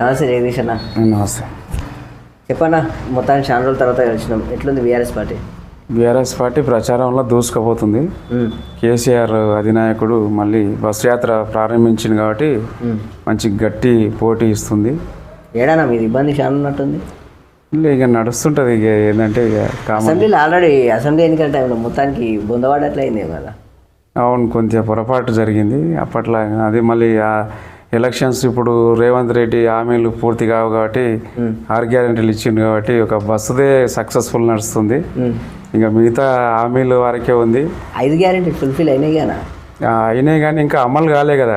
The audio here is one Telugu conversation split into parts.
నమస్తే జగదీష్ అన్న. నమస్తే. చెప్పన్నా మొత్తానికి చాలా రోజుల తర్వాత వచ్చినాం ఎట్లుంది బీఆర్ఎస్ పార్టీ? బీఆర్ఎస్ పార్టీ ప్రచారంలో దూసుకుపోతుంది. కేసీఆర్ అధినాయకుడు మళ్ళీ బస్సు యాత్ర ప్రారంభించింది కాబట్టి. మంచి గట్టి పోటీ ఇస్తుంది. ఏడానా మీది ఇబ్బంది చాలా ఉన్నట్టుంది? ఇలా ఇక నడుస్తుంటుంది ఇక ఏంటంటే ఇక కామన్. అసెంబ్లీలో ఆల్రెడీ అసెంబ్లీ ఎన్నికల టైంలో మొత్తానికి బొందవాడట్లే అయింది కదా. అవును కొంచెం పొరపాటు జరిగింది. అప్పట్లో అది మళ్ళీ ఆ ఎలక్షన్స్ ఇప్పుడు రేవంత్ రెడ్డి హామీలు పూర్తి కావు కాబట్టి ఆరు గ్యారెంటీలు ఇచ్చిండు కాబట్టి ఒక బస్సుదే సక్సెస్ఫుల్ నడుస్తుంది. ఉమ్. ఇంకా మిగతా హామీలు వరకే ఉంది. ఐదు గ్యారెంటీ ఫుల్ఫిల్ అయినాయి కానీ అయినాయి కానీ ఇంకా అమలు కాలే కదా.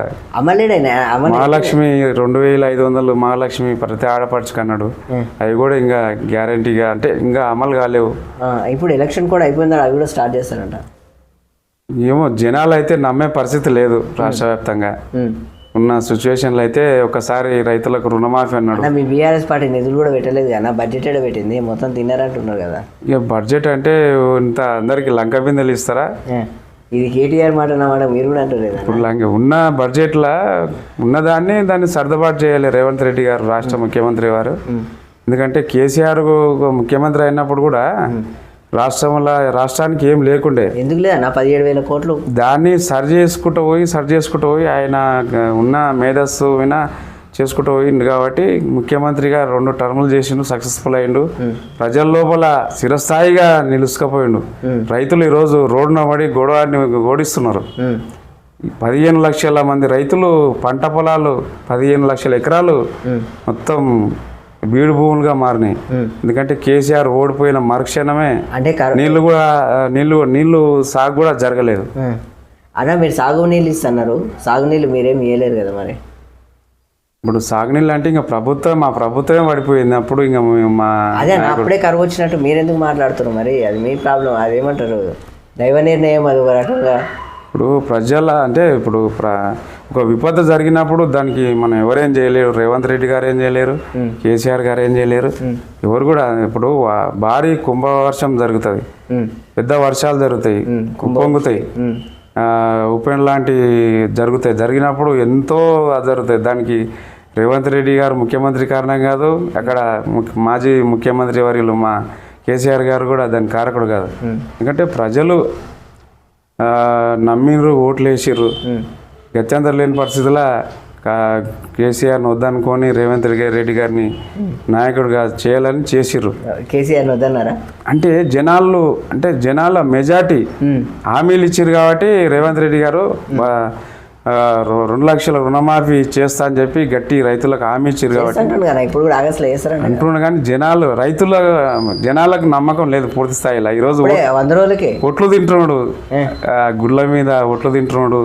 మహాలక్ష్మి రెండు వేల ఐదు వందలు మహాలక్ష్మి ప్రతి ఆడపడుచు కన్నాడు అవి కూడా ఇంకా గ్యారంటీగా అంటే ఇంకా అమలు కాలేవు. ఇప్పుడు ఎలక్షన్ కూడా అయిపోయిందా? అవి కూడా స్టార్ట్ చేస్తారంట. ఏమో జనాలు అయితే నమ్మే పరిస్థితి లేదు రాష్ట్ర వ్యాప్తంగా. ఉన్న సిచ్యువేషన్లో అయితే ఒకసారి రైతులకు రుణమాఫీ అన్నాడు. అన్న మీ బీఆర్ఎస్ పార్టీ నిధులు కూడా పెట్టలేదు కదా బడ్జెట్ పెట్టింది? మొత్తం తిన్నారంటున్నారు కదా. ఇక బడ్జెట్ అంటే ఇంత అందరికి లంక బిందెలు ఇస్తారా? ఇది కేటీఆర్ మాట అన్నమాట మీరు కూడా అంటారు ఇప్పుడు లంక ఉన్న బడ్జెట్లో ఉన్నదాన్ని దాన్ని సర్దుబాటు చేయాలి రేవంత్ రెడ్డి గారు రాష్ట్ర ముఖ్యమంత్రి వారు. ఎందుకంటే కేసీఆర్ ముఖ్యమంత్రి అయినప్పుడు కూడా రాష్ట్రంలో రాష్ట్రానికి ఏం లేకుండే. ఎందుకు లేదన్న పదిహేడు వేల కోట్లు. దాన్ని సరి చేసుకుంటూ పోయి సరి చేసుకుంటూ పోయి ఆయన ఉన్న మేధస్సు విన చేసుకుంటూ పోయిండు కాబట్టి ముఖ్యమంత్రిగా రెండు టర్ములు చేసిండు సక్సెస్ఫుల్ అయిండు. ప్రజల లోపల చిరస్థాయిగా నిలుసుకపోయిండు రైతులు ఈరోజు రోడ్డున పడి గొడవని గోడిస్తున్నారు. ఉమ్. పదిహేను లక్షల మంది రైతులు పంట పొలాలు పదిహేను లక్షల ఎకరాలు మొత్తం బీడు భూములుగా మారినాయి ఎందుకంటే కేసీఆర్ ఓడిపోయిన మరుక్షణమే అంటే నీళ్ళు కూడా నీళ్ళు నీళ్ళు సాగు కూడా జరగలేదు. అన్న మీరు సాగునీళ్ళు ఇస్తున్నారు. సాగునీళ్ళు మీరేం ఇవ్వలేరు కదా మరి? ఇప్పుడు సాగునీళ్ళు అంటే ఇంకా ప్రభుత్వం మా ప్రభుత్వమే పడిపోయింది. అప్పుడు ఇంకా మా అదే అన్న అప్పుడే కరువు వచ్చినట్టు మీరెందుకు మాట్లాడుతున్నారు మరి? అది మీ ప్రాబ్లం అదేమంటారు? దైవ నిర్ణయం అది ఒక రకంగా. ఇప్పుడు ప్రజల అంటే ఇప్పుడు ఒక విపత్తు జరిగినప్పుడు దానికి మనం ఎవరేం చేయలేరు. రేవంత్ రెడ్డి గారు ఏం చేయలేరు. కేసీఆర్ గారు ఏం చేయలేరు. ఎవరు కూడా ఇప్పుడు భారీ కుంభవర్షం జరుగుతుంది. పెద్ద వర్షాలు జరుగుతాయి. పొంగుతాయి. ఆ, ఉపేన్ లాంటి జరుగుతాయి. జరిగినప్పుడు ఎంతో అది జరుగుతాయి. దానికి రేవంత్ రెడ్డి గారు ముఖ్యమంత్రి కారణం కాదు అక్కడ మాజీ ముఖ్యమంత్రి వర్యులు మా కేసీఆర్ గారు కూడా దాని కారకుడు కాదు. ఎందుకంటే ప్రజలు ఆ, నమ్మిర్రు ఓట్లు వేసిర్రు గత్యంతరం లేని పరిస్థితుల్లో కేసీఆర్ని వద్దనుకొని రేవంత్ రెడ్డి గారిని నాయకుడిగా చేయాలని చేసిర్రు. కేసీఆర్ వద్దన్నారా? అంటే జనాలు అంటే జనాల మెజార్టీ. హామీలు ఇచ్చారు కాబట్టి రేవంత్ రెడ్డి గారు రెండు లక్షల రుణమాఫీ చేస్తా అని చెప్పి గట్టి రైతులకు హామీ ఇచ్చారు కాబట్టి ఇప్పుడు కూడా ఆగస్టులో కానీ జనాలు రైతుల జనాలకు నమ్మకం లేదు పూర్తి స్థాయిలో. ఈరోజు వంద రోజులకి. ఒట్లు తింటున్నాడు. గుడ్ల మీద ఒట్లు తింటున్నాడు.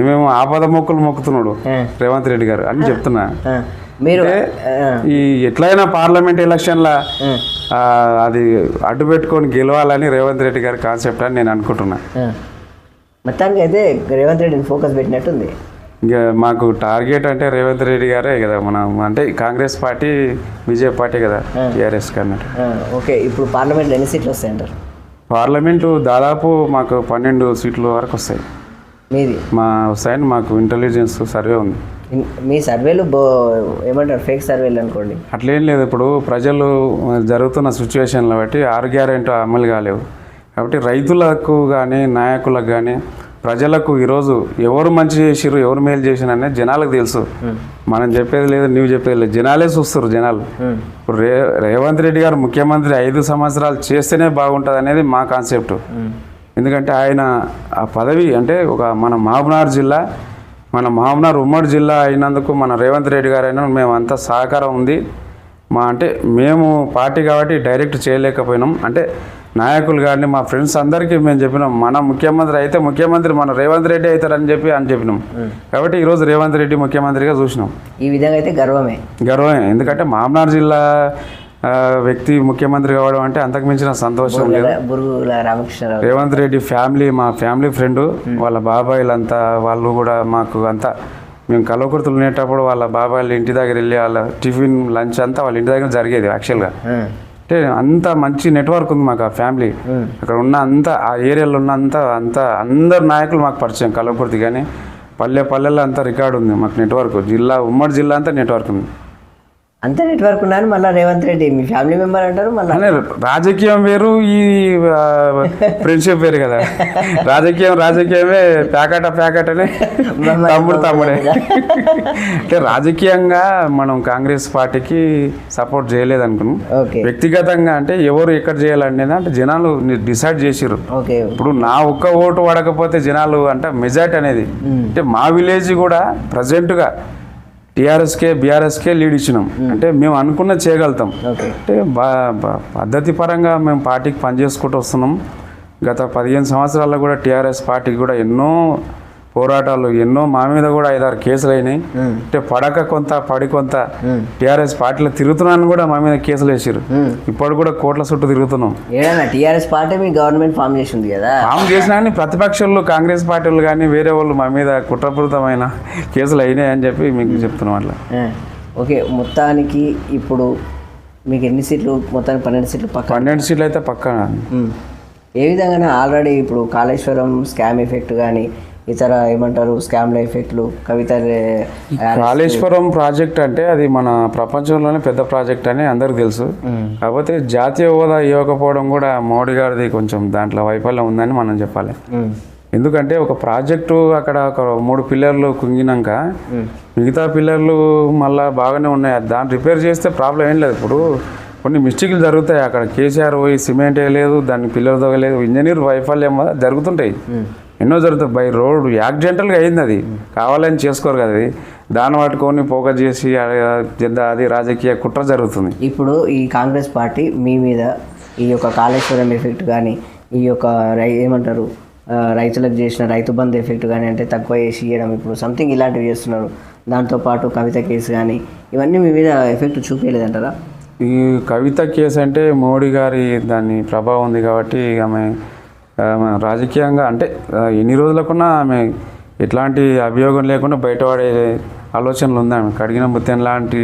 ఏమేమో ఆపద మొక్కులు మొక్కుతున్నాడు. రేవంత్ రెడ్డి గారు అని చెప్తున్నా. మీరు ఈ ఎట్లయినా పార్లమెంట్ ఎలక్షన్ల అది అడ్డు పెట్టుకొని గెలవాలని రేవంత్ రెడ్డి గారి కాన్సెప్ట్ అని నేను అనుకుంటున్నా. మొత్తానికి అయితే రేవంత్ రెడ్డిని ఫోకస్ పెట్టినట్టుంది. ఇంకా మాకు టార్గెట్ అంటే రేవంత్ రెడ్డి గారే కదా మనం అంటే కాంగ్రెస్ పార్టీ బీజేపీ పార్టీ కదా టీఆర్ఎస్ కన్నట్టు. ఆ, ఓకే ఇప్పుడు పార్లమెంట్లో ఎన్ని సీట్లు వస్తాయంటారు పార్లమెంటు దాదాపు మాకు పన్నెండు సీట్ల వరకు వస్తాయి. మీది? మా వస్తాయని మాకు ఇంటెలిజెన్స్ సర్వే ఉంది. మీ సర్వేలు ఏమంటారు ఫేక్ సర్వేలు అనుకోండి. అట్లేం లేదు ఇప్పుడు ప్రజలు జరుగుతున్న సిచ్యువేషన్ల బట్టి ఆరు గ్యారెంటీ అమలు కాలేవు. కాబట్టి రైతులకు కానీ నాయకులకు కానీ ప్రజలకు ఈరోజు ఎవరు మంచి చేసిర్రు ఎవరు మేలు చేసిన అనేది జనాలకు తెలుసు. మనం చెప్పేది లేదు నువ్వు చెప్పేది లేదు. జనాలే చూస్తారు జనాలు. ఇప్పుడు రే రేవంత్ రెడ్డి గారు ముఖ్యమంత్రి ఐదు సంవత్సరాలు చేస్తేనే బాగుంటుంది అనేది మా కాన్సెప్ట్. ఎందుకంటే ఆయన ఆ పదవి అంటే ఒక మన మహబూబ్నగర్ జిల్లా మన మహబూబ్నగర్ ఉమ్మడి జిల్లా అయినందుకు మన రేవంత్ రెడ్డి గారు అయినా మేమంతా సహకారం ఉంది. మా అంటే మేము పార్టీ కాబట్టి డైరెక్ట్ చేయలేకపోయినాం. అంటే నాయకులు కానీ మా ఫ్రెండ్స్ అందరికీ మేము చెప్పినాం మన ముఖ్యమంత్రి అయితే ముఖ్యమంత్రి మన రేవంత్ రెడ్డి అవుతారని చెప్పి అని చెప్పినాం. కాబట్టి ఈరోజు రేవంత్ రెడ్డి ముఖ్యమంత్రిగా చూసినాం. ఈ విధంగా అయితే గర్వమే. గర్వమే. ఎందుకంటే మామనార్ జిల్లా వ్యక్తి ముఖ్యమంత్రి కావడం అంటే అంతకు మించిన సంతోషం లేదు. రేవంత్ రెడ్డి ఫ్యామిలీ మా ఫ్యామిలీ ఫ్రెండ్ వాళ్ళ బాబాయిలంతా వాళ్ళు కూడా మాకు అంతా మేము కలవకుర్తులు ఉండేటప్పుడు వాళ్ళ బాబాయిల ఇంటి దగ్గర వెళ్ళి వాళ్ళ టిఫిన్ లంచ్ అంతా వాళ్ళ ఇంటి దగ్గర జరిగేది యాక్చువల్గా అంటే అంత మంచి నెట్వర్క్ ఉంది మాకు ఆ ఫ్యామిలీ. అక్కడ ఉన్న అంత ఆ ఏరియాలో ఉన్న అంత అంత అందరు నాయకులు మాకు పరిచయం కలవకుర్తి కానీ పల్లె పల్లెల్లో అంతా రికార్డు ఉంది మాకు నెట్వర్క్. జిల్లా ఉమ్మడి జిల్లా అంతా నెట్వర్క్ ఉంది. అంత నెట్వర్క్ ఉన్నాను మళ్ళీ రేవంత్ రెడ్డి మీ ఫ్యామిలీ మెంబర్ అంటారు మళ్ళీ రాజకీయం వేరు ఈ ఫ్రెండ్షిప్ వేరు కదా. రాజకీయం రాజకీయమే ప్యాకెట్ ప్యాకెట్ అని తమ్ముడు తమ్ముడే. అంటే రాజకీయంగా మనం కాంగ్రెస్ పార్టీకి సపోర్ట్ చేయలేదు అనుకున్నాం వ్యక్తిగతంగా అంటే ఎవరు ఎక్కడ చేయాలనేది అంటే జనాలు డిసైడ్ చేసిర్రు. ఓకే. ఇప్పుడు నా ఒక్క ఓటు పడకపోతే జనాలు అంటే మెజార్టీ అనేది. అంటే మా విలేజ్ కూడా ప్రజెంట్గా టీఆర్ఎస్కే బీఆర్ఎస్కే లీడ్ ఇచ్చినాం. అంటే మేము అనుకున్న చేయగలుగుతాం. అంటే పద్ధతి పరంగా మేము పార్టీకి పనిచేసుకుంటూ వస్తున్నాం. గత పదిహేను సంవత్సరాల్లో కూడా టీఆర్ఎస్ పార్టీకి కూడా ఎన్నో పోరాటాలు ఎన్నో మా మీద కూడా ఐదారు కేసులు అయినాయి. అంటే పడక కొంత పడి కొంత. టీఆర్ఎస్ పార్టీలో తిరుగుతున్నాను కూడా మా మీద కేసులు వేసారు ఇప్పుడు కూడా కోట్ల చుట్టూ తిరుగుతున్నాం. టీఆర్ఎస్ పార్టీ మీ గవర్నమెంట్ ఫామ్ చేసింది కదా. ఫామ్ చేసినా కానీ ప్రతిపక్షాలు కాంగ్రెస్ పార్టీలు కానీ వేరే వాళ్ళు మా మీద కుట్రపూరితమైన కేసులు అయినాయి అని చెప్పి మీకు చెప్తున్నాం అట్లా. ఓకే మొత్తానికి ఇప్పుడు మీకు ఎన్ని సీట్లు? మొత్తానికి పన్నెండు సీట్లు పక్క పన్నెండు సీట్లు అయితే పక్కన. ఏ విధంగా ఆల్రెడీ ఇప్పుడు కాళేశ్వరం స్కామ్ ఎఫెక్ట్ కానీ ఇతర ఏమంటారు స్కామ్ల ఎఫెక్ట్లు కవిత కాళేశ్వరం ప్రాజెక్ట్ అంటే అది మన ప్రపంచంలోనే పెద్ద ప్రాజెక్ట్ అని అందరికి తెలుసు. కాకపోతే జాతీయ హోదా ఇవ్వకపోవడం కూడా మోడీ గారిది కొంచెం దాంట్లో వైఫల్యం ఉందని మనం చెప్పాలి. ఎందుకంటే ఒక ప్రాజెక్టు అక్కడ ఒక మూడు పిల్లర్లు కుంగినాక మిగతా పిల్లర్లు మళ్ళీ బాగానే ఉన్నాయి. దాన్ని రిపేర్ చేస్తే ప్రాబ్లం ఏం లేదు. ఇప్పుడు కొన్ని మిస్టేక్లు జరుగుతాయి. అక్కడ కేసీఆర్ పోయి సిమెంట్ వేయలేదు దాన్ని పిల్లర్ తోగలేదు. ఇంజనీర్ వైఫల్యం జరుగుతుంటాయి. ఎన్నో జరుగుతాయి. బై రోడ్ యాక్సిడెంటల్గా అయింది అది. కావాలని చేసుకోరు కదా అది. దాన్ని పట్టుకొని ఫోకస్ చేసి అది- అది రాజకీయ కుట్ర జరుగుతుంది. ఇప్పుడు ఈ కాంగ్రెస్ పార్టీ మీ మీద ఈ యొక్క కాళేశ్వరం ఎఫెక్ట్ కానీ ఈ యొక్క రై ఏమంటారు రైతులకు చేసిన రైతు బంధు ఎఫెక్ట్ కానీ అంటే తక్కువ చేసి ఇవ్వడం ఇప్పుడు సంథింగ్ ఇలాంటివి చేస్తున్నారు. దాంతోపాటు కవిత కేసు కానీ ఇవన్నీ మీ మీద ఎఫెక్ట్ చూపించలేదంటారా ఈ కవిత కేసు అంటే మోడీ గారి దాని ప్రభావం ఉంది కాబట్టి ఆమె రాజకీయంగా అంటే ఎన్ని రోజులకున్నా ఆమె ఎట్లాంటి అభియోగం లేకుండా బయటపడే ఆలోచనలు ఉంది ఆమె. కడిగిన ముత్యం లాంటి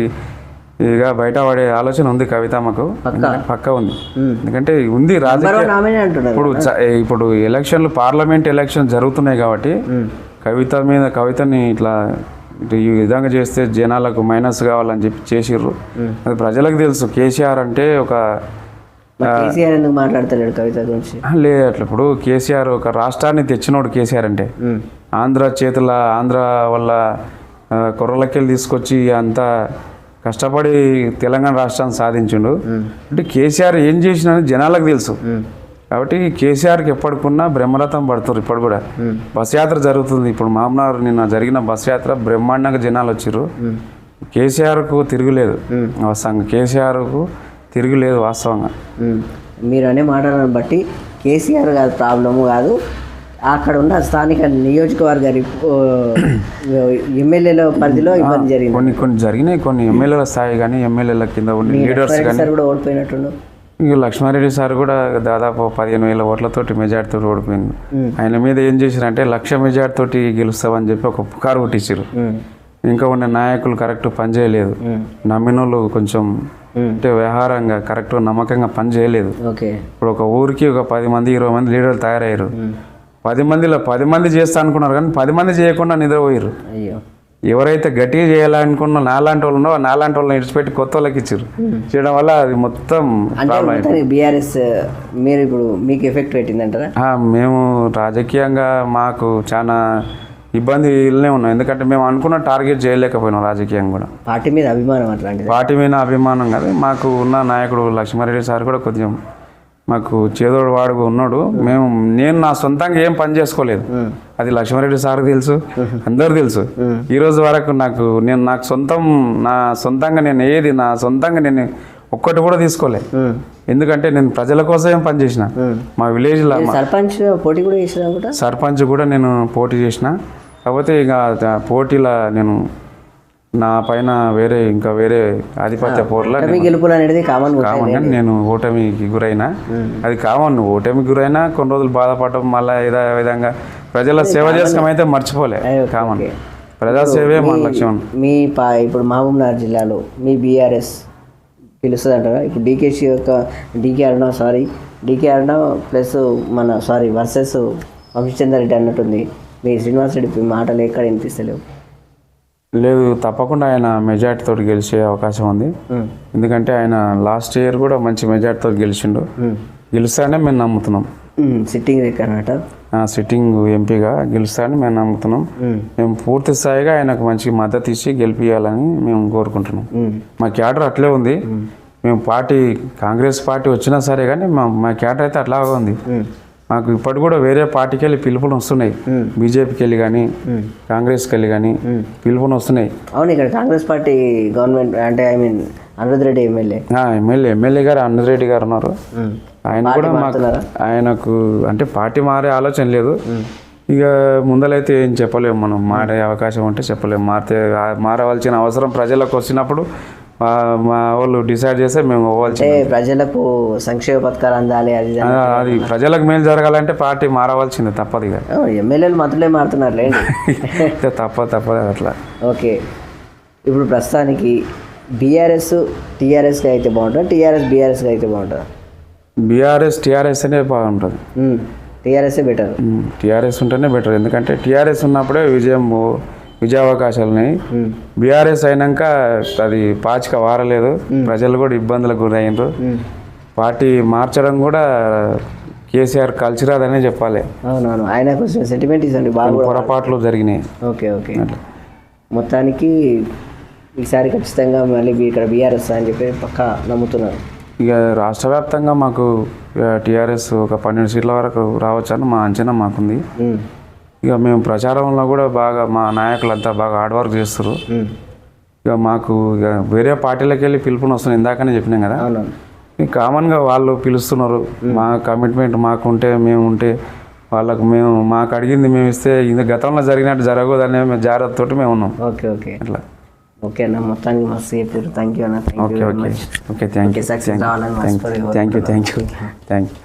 ఇక బయటపడే ఆలోచన ఉంది కవితమ్మకు పక్కా? పక్క ఉంది. ఎందుకంటే ఉంది రాజకీయ ఇప్పుడు ఇప్పుడు ఎలక్షన్లు పార్లమెంట్ ఎలక్షన్ జరుగుతున్నాయి కాబట్టి కవిత మీద కవితని ఇట్లా ఇటు ఈ విధంగా చేస్తే జనాలకు మైనస్ కావాలని చెప్పి చేసిర్రు. అది ప్రజలకు తెలుసు. కేసీఆర్ అంటే ఒక కేసీఆర్ ఎందుకు మాట్లాడతలేడు కవిత గురించి? ఆ, లేదు అట్లా ఇప్పుడు కేసీఆర్ ఒక రాష్ట్రాన్ని తెచ్చినోడు కేసీఆర్ అంటే. ఆంధ్ర చేతుల ఆంధ్ర వల్ల కొర్రలకెళ్ళి తీసుకొచ్చి అంతా కష్టపడి తెలంగాణ రాష్ట్రాన్ని సాధించిండు. అంటే కేసీఆర్ ఏం చేసినా జనాలకు తెలుసు. కాబట్టి కేసీఆర్కి ఎప్పటికున్నా బ్రహ్మరథం పడుతారు ఇప్పుడు కూడా. బస్ యాత్ర జరుగుతుంది. ఇప్పుడు మామనార్ నిన్న జరిగిన బస్ యాత్ర బ్రహ్మాండంగా జనాలు వచ్చిర్రు. కేసీఆర్కు తిరుగులేదు. కేసీఆర్కు తిరుగులేదు వాస్తవంగా. మీరు అనే మాటలను బట్టి కేసీఆర్ కాదు ప్రాబ్లము కాదు అక్కడ ఉన్న స్థానిక నియోజకవర్గ ఎమ్మెల్యేల పరిధిలో ఇబ్బంది జరిగింది. కొన్ని కొన్ని జరిగినాయి కొన్ని ఎమ్మెల్యేల స్థాయి కానీ ఎమ్మెల్యేల కింద ఉండి లీడర్స్ కానీ. కూడా ఓడిపోయినట్టుండు. ఇక లక్ష్మారెడ్డి సార్ కూడా దాదాపు పదిహేను వేల ఓట్లతోటి మెజార్టీతో ఓడిపోయింది ఆయన మీద ఏం చేశారంటే లక్ష మెజార్టీతోటి గెలుస్తామని చెప్పి ఒక పుకారు పుట్టించారు ఉమ్. ఇంకా ఉన్న నాయకులు కరెక్ట్ పని చేయలేదు. నమ్మినోళ్ళు కొంచెం అంటే వ్యవహారంగా కరెక్ట్ నమ్మకంగా పని చేయలేదు. ఇప్పుడు ఒక ఊరికి ఒక పది మంది ఇరవై మంది లీడర్లు తయారయ్యారు. పది మందిలో పది మంది చేస్తా అనుకున్నారు కానీ పది మంది చేయకుండా నిద్రపోయారు ఎవరైతే గట్టిగా చేయాలనుకున్న నాలాంటి వాళ్ళు ఉన్నారో నాలాంటి వాళ్ళని ఇడిచిపెట్టి కొత్త వాళ్ళకి ఇచ్చారు చేయడం వల్ల అది మొత్తం బీఆర్ఎస్ మీరు ఇప్పుడు మీకు ఎఫెక్ట్ పెట్టిందంటారా? మేము రాజకీయంగా మాకు చాలా ఇబ్బందిలనే ఉన్నాం. ఎందుకంటే మేము అనుకున్న టార్గెట్ చేయలేకపోయినాం రాజకీయం కూడా. పార్టీ మీద అభిమానం అట్లాంటిది? పార్టీ మీద అభిమానం కదా. మాకు ఉన్న నాయకుడు లక్ష్మారెడ్డి సార్ కూడా కొంచెం మాకు చేదోడు వాడుగా ఉన్నాడు. మేము నేను నా సొంతంగా ఏం పని చేసుకోలేదు. అది లక్ష్మారెడ్డి సార్ తెలుసు అందరు తెలుసు. ఈ రోజు వరకు నాకు నేను నాకు సొంతం నా సొంతంగా నేను ఏది నా సొంతంగా నేను ఒక్కటి కూడా తీసుకోలే. ఎందుకంటే నేను ప్రజల కోసమే పని చేసిన? మా విలేజ్లో సర్పంచ్ పోటీ కూడా? సర్పంచ్ కూడా నేను పోటీ చేసిన. కాకపోతే ఇక పోటీలో నేను నా పైన వేరే ఇంకా వేరే ఆధిపత్య పోర్ల గెలుపులు అనేది కామన్ నేను ఓటమికి గురైనా. అది కామన్ ఓటమికి గురైనా కొన్ని రోజులు బాధపడటం మళ్ళీ ఏదో విధంగా ప్రజల సేవ చేసుకోవడం అయితే మర్చిపోలే కామన్. ఓకే. ప్రజా సేవే మన లక్ష్యం. మీ పా ఇప్పుడు మహబూబ్నగర్ జిల్లాలో మీ బీఆర్ఎస్ పిలుస్తుంది అంటారా ఇప్పుడు డీకేసీ యొక్క DK Aruna sorry DK Aruna plus మన సారీ వర్సెస్ వంశీచంద్ర రెడ్డి అన్నట్టుంది. మీ శ్రీనివాస్ రెడ్డి మాటలు ఎక్కడ వినిపిస్తలేవు? లేదు తప్పకుండా ఆయన మెజార్టీతో గెలిచే అవకాశం ఉంది. ఎందుకంటే ఆయన లాస్ట్ ఇయర్ కూడా మంచి మెజార్టీతో గెలిచిండు. ఉమ్, గెలుస్తాడనే మేము నమ్ముతున్నాం. సిట్టింగ్ సిట్టింగ్ ఎంపీగా గెలుస్తాడని మేము నమ్ముతున్నాం. మేము. పూర్తి స్థాయిగా ఆయనకు మంచి మద్దతు ఇచ్చి గెలిపియాలని మేము కోరుకుంటున్నాం. మా క్యాడర్ అట్లే ఉంది. మేము. పార్టీ కాంగ్రెస్ పార్టీ వచ్చినా సరే కానీ మా మా క్యాడర్ అయితే అట్లాగే ఉంది. మాకు ఇప్పటి కూడా వేరే పార్టీకి వెళ్ళి పిలుపులు వస్తున్నాయి. బీజేపీకి వెళ్ళి కానీ. కాంగ్రెస్కి వెళ్ళి కానీ. పిలుపులు వస్తున్నాయి. అవును ఇక్కడ కాంగ్రెస్ పార్టీ గవర్నమెంట్ అంటే I mean Reddy MLA. MLA MLA గారు అన్నరెడ్డి గారు ఉన్నారు. ఆయన కూడా మాకు? ఆయనకు అంటే పార్టీ మారే ఆలోచన లేదు. ఇక ముందలైతే ఏం చెప్పలేము మనం మారే అవకాశం ఉంటే చెప్పలేము. మారితే మారవలసిన అవసరం ప్రజలకు వచ్చినప్పుడు మా మా వాళ్ళు డిసైడ్ చేస్తే మేము పోవాల్సి ప్రజలకు సంక్షేమ పథకాలు అందాలి అది. అది ప్రజలకు మేలు జరగాలంటే పార్టీ మారవలసిందే తప్పదు ఇక. ఎమ్మెల్యేలు మంత్రులే మారుతున్నారు లేండి. తప్పదు తప్పదు అట్లా. ఓకే. ఇప్పుడు ప్రస్తుతానికి బీఆర్ఎస్ టీఆర్ఎస్కి అయితే బాగుంటుందా? టీఆర్ఎస్ బీఆర్ఎస్కి అయితే బాగుంటుందా? బీఆర్ఎస్ టీఆర్ఎస్ అనే బాగుంటుంది. టీఆర్ఎస్ఏ బెటర్? టీఆర్ఎస్ ఉంటేనే బెటర్ ఎందుకంటే టీఆర్ఎస్ ఉన్నప్పుడే విజయం విజయావకాశాలు ఉన్నాయి బీఆర్ఎస్ అయినాక అది పాచిక వారలేదు. ప్రజలు కూడా ఇబ్బందులకు గురయ్యారు పార్టీ మార్చడం కూడా కేసీఆర్ కల్చరాదనే చెప్పాలి. అవునవును. ఆయన కొంచెం సెంటిమెంట్ ఇసండి బాగా పొరపాట్లు జరిగినాయి. Okay okay. మొత్తానికి ఈసారి ఖచ్చితంగా మళ్ళీ ఇక్కడ బీఆర్ఎస్ అని చెప్పి పక్కా నమ్ముతున్నారు. ఇక రాష్ట్ర వ్యాప్తంగా మాకు టీఆర్ఎస్ ఒక పన్నెండు సీట్ల వరకు రావచ్చని మా అంచనా మాకుంది. ఇక మేము ప్రచారంలో కూడా బాగా మా నాయకులంతా బాగా హార్డ్ వర్క్ చేస్తారు ఇక మాకు ఇక వేరే పార్టీలకు వెళ్ళి పిలుపుని వస్తుంది ఇందాకనే చెప్పినాం కదా. కామన్గా వాళ్ళు పిలుస్తున్నారు. మా కమిట్మెంట్ మాకు ఉంటే మేము ఉంటే వాళ్ళకు మేము మాకు అడిగింది మేము ఇస్తే ఇది గతంలో జరిగినట్టు జరగదనే జాగ్రత్తతోటి మేము ఉన్నాం. Okay okay. అట్లా. ఓకే అన్న మొత్తానికి మస్తు చెప్పారు థ్యాంక్ యూ అన్న okay okay. Okay thank you thank you thank you thank you